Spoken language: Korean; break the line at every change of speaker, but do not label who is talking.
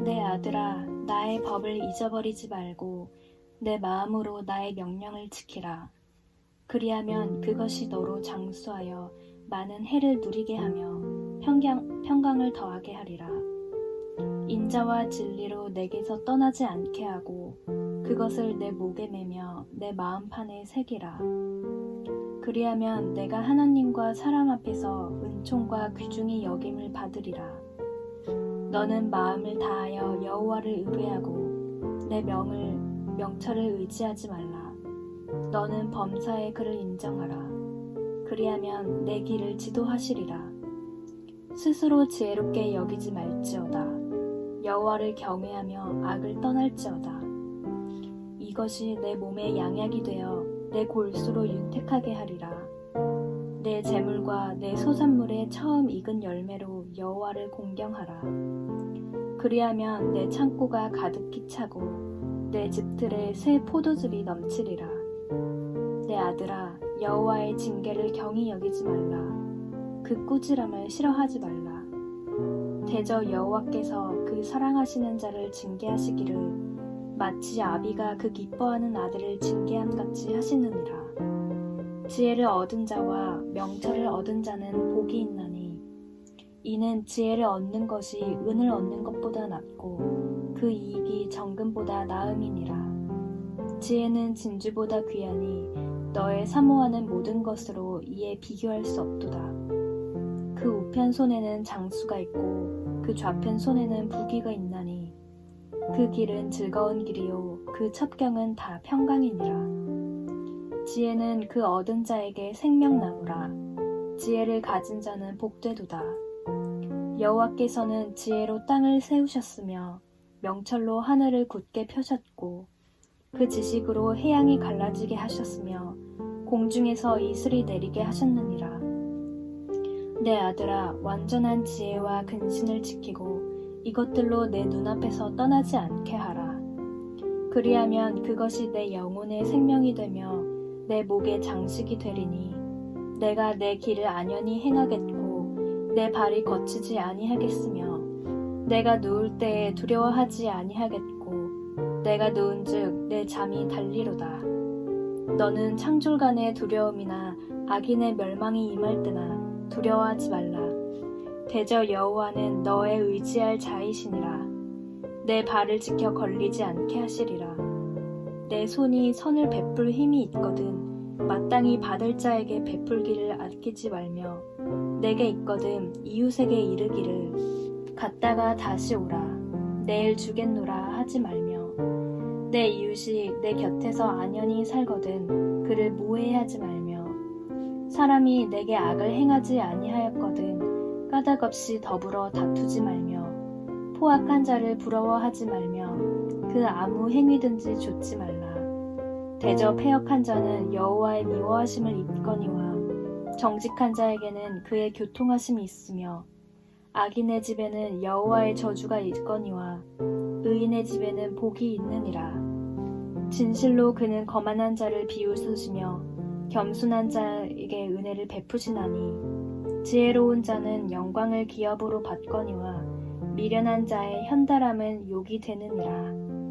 내 아들아, 나의 법을 잊어버리지 말고 내 마음으로 나의 명령을 지키라. 그리하면 그것이 너로 장수하여 많은 해를 누리게 하며 평강, 평강을 더하게 하리라. 인자와 진리로 내게서 떠나지 않게 하고 그것을 내 목에 매며 내 마음판에 새기라. 그리하면 내가 하나님과 사람 앞에서 은총과 귀중히 여김을 받으리라. 너는 마음을 다하여 여호와를 의뢰하고 내 명을 명철을 의지하지 말라. 너는 범사의 그를 인정하라. 그리하면 내 길을 지도하시리라. 스스로 지혜롭게 여기지 말지어다. 여호와를 경외하며 악을 떠날지어다. 이것이 내 몸의 양약이 되어 내 골수로 윤택하게 하리라. 내 재물과 내 소산물의 처음 익은 열매로 여호와를 공경하라. 그리하면 내 창고가 가득히 차고 내 집들에 새 포도즙이 넘치리라. 내 아들아 여호와의 징계를 경히 여기지 말라. 그 꾸지람을 싫어하지 말라. 대저 여호와께서 그 사랑하시는 자를 징계하시기를 마치 아비가 그 기뻐하는 아들을 징계함 같이 하시느니라. 지혜를 얻은 자와 명철을 얻은 자는 복이 있나니 이는 지혜를 얻는 것이 은을 얻는 것보다 낫고 그 이익이 정금보다 나음이니라. 지혜는 진주보다 귀하니 너의 사모하는 모든 것으로 이에 비교할 수 없도다. 그 우편 손에는 장수가 있고 그 좌편 손에는 부귀가 있나니 그 길은 즐거운 길이요 그 첩경은 다 평강이니라. 지혜는 그 얻은 자에게 생명나무라. 지혜를 가진 자는 복되도다. 여호와께서는 지혜로 땅을 세우셨으며 명철로 하늘을 굳게 펴셨고 그 지식으로 해양이 갈라지게 하셨으며 공중에서 이슬이 내리게 하셨느니라. 내 아들아 완전한 지혜와 근신을 지키고 이것들로 내 눈앞에서 떠나지 않게 하라. 그리하면 그것이 내 영혼의 생명이 되며 내 목의 장식이 되리니 내가 내 길을 안연히 행하겠고 내 발이 거치지 아니하겠으며 내가 누울 때에 두려워하지 아니하겠고 내가 누운즉 내 잠이 달리로다 너는 창졸간의 두려움이나 악인의 멸망이 임할 때나 두려워하지 말라 대저 여호와는 너의 의지할 자이시니라. 내 발을 지켜 걸리지 않게 하시리라. 내 손이 선을 베풀 힘이 있거든 마땅히 받을 자에게 베풀기를 아끼지 말며 내게 있거든 이웃에게 이르기를 갔다가 다시 오라. 내일 주겠노라 하지 말며 내 이웃이 내 곁에서 안연히 살거든 그를 모해하지 말며 사람이 내게 악을 행하지 아니하였거든 까닭없이 더불어 다투지 말며 포악한 자를 부러워하지 말며 그 아무 행위든지 좋지 말라. 대저 폐역한 자는 여호와의 미워하심을 입거니와 정직한 자에게는 그의 교통하심이 있으며 악인의 집에는 여호와의 저주가 있거니와 의인의 집에는 복이 있느니라. 진실로 그는 거만한 자를 비웃으시며 겸손한 자에게 은혜를 베푸시나니 지혜로운 자는 영광을 기업으로 받거니와 미련한 자의 현달함은 욕이 되느니라.